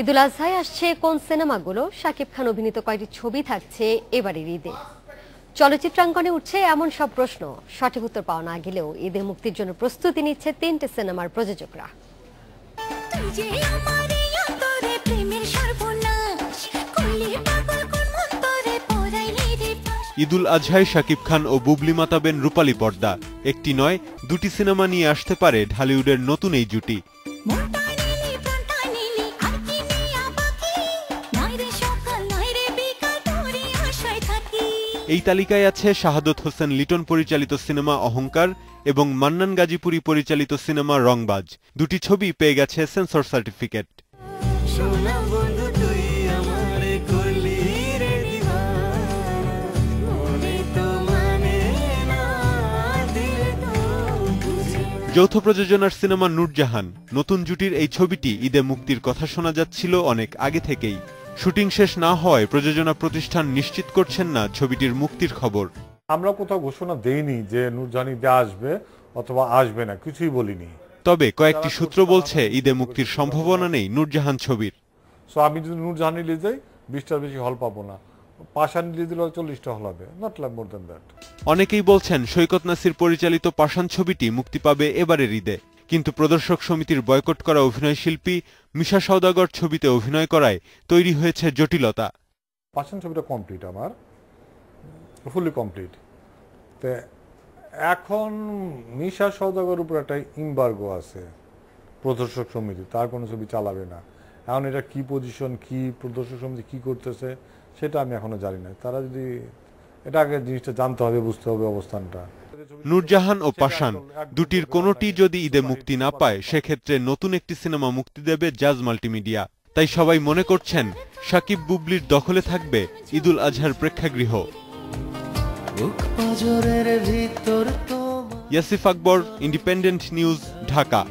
ঈদুল আজহায় আসছে কোন সিনেমাগুলো? শাকিব খান অভিনীত কয়েকটি ছবি থাকছে এবারের ঈদে? চলচ্চিত্রাঙ্গনে উঠছে এমন সব প্রশ্ন। সঠিক উত্তর পাওয়া না গেলেও ঈদে মুক্তির জন্য প্রস্তুতি নিচ্ছে তিনটে সিনেমার প্রযোজকরা। ঈদুল আজহায় শাকিব খান ও বুবলি মাতাবেন রূপালী পর্দা। একটি নয় দুটি সিনেমা নিয়ে আসতে পারে ঢালিউডের নতুন এই জুটি। এই তালিকায় আছে শাহাদত হোসেন লিটন পরিচালিত সিনেমা অহংকার এবং মান্নান গাজীপুরি পরিচালিত সিনেমা রংবাজ। দুটি ছবি পেয়ে গেছে সেন্সর সার্টিফিকেট। মনে যৌথ প্রযোজনার সিনেমা নূরজাহান। নতুন জুটির এই ছবিটি ঈদে মুক্তির কথা শোনা যাচ্ছিল অনেক আগে থেকেই। শুটিং শেষ না হওয়ায় প্রযোজনা প্রতিষ্ঠান নিশ্চিত করছেন না ছবিটির মুক্তির খবর। আমরা কোথাও ঘোষণা দেইনি যে নূরজাহান ঈদে আসবে অথবা আসবে না কিছুই বলিনি। তবে কয়েকটি সূত্র বলছে ঈদে মুক্তির সম্ভাবনা নেই নূরজাহান ছবির। সো আমি যদি নূরজাহান রিলিজ দেই বিশটার বেশি হল পাবো না। পাশান রিলিজ দিলে চল্লিশটা হল হবে not like more then that অনেকেই বলছেন সৈকত নাসির পরিচালিত পাষাণ ছবিটি মুক্তি পাবে এবারের ঈদে। কিন্তু প্রদর্শক সমিতির বয়কট করা অভিনয়শিল্পী মিশা সওদাগর ছবিতে অভিনয় করায় তৈরি হয়েছে জটিলতা। পাশান ছবিটা কমপ্লিট আমার ফুলি কমপ্লিট তো এখন মিশা সৌদাগর উপর একটা ইম্বার্গো আছে প্রদর্শক সমিতি, তার কোনো ছবি চালাবে না। এখন এটা কি পজিশন কি প্রদর্শক সমিতি কি করতেছে, সেটা আমি এখনও জানি না। তারা যদি, এটা আগে জিনিসটা জানতে হবে, বুঝতে হবে অবস্থানটা। নূরজাহান ও পাশান দুটির কোনোটি যদি ঈদে মুক্তি না পায় সেক্ষেত্রে নতুন একটি সিনেমা মুক্তি দেবে জাজ মাল্টিমিডিয়া। তাই সবাই মনে করছেন সাকিব বুবলির দখলে থাকবে ঈদুল আজহার প্রেক্ষাগৃহ। Yasif Akbar independent news Dhaka.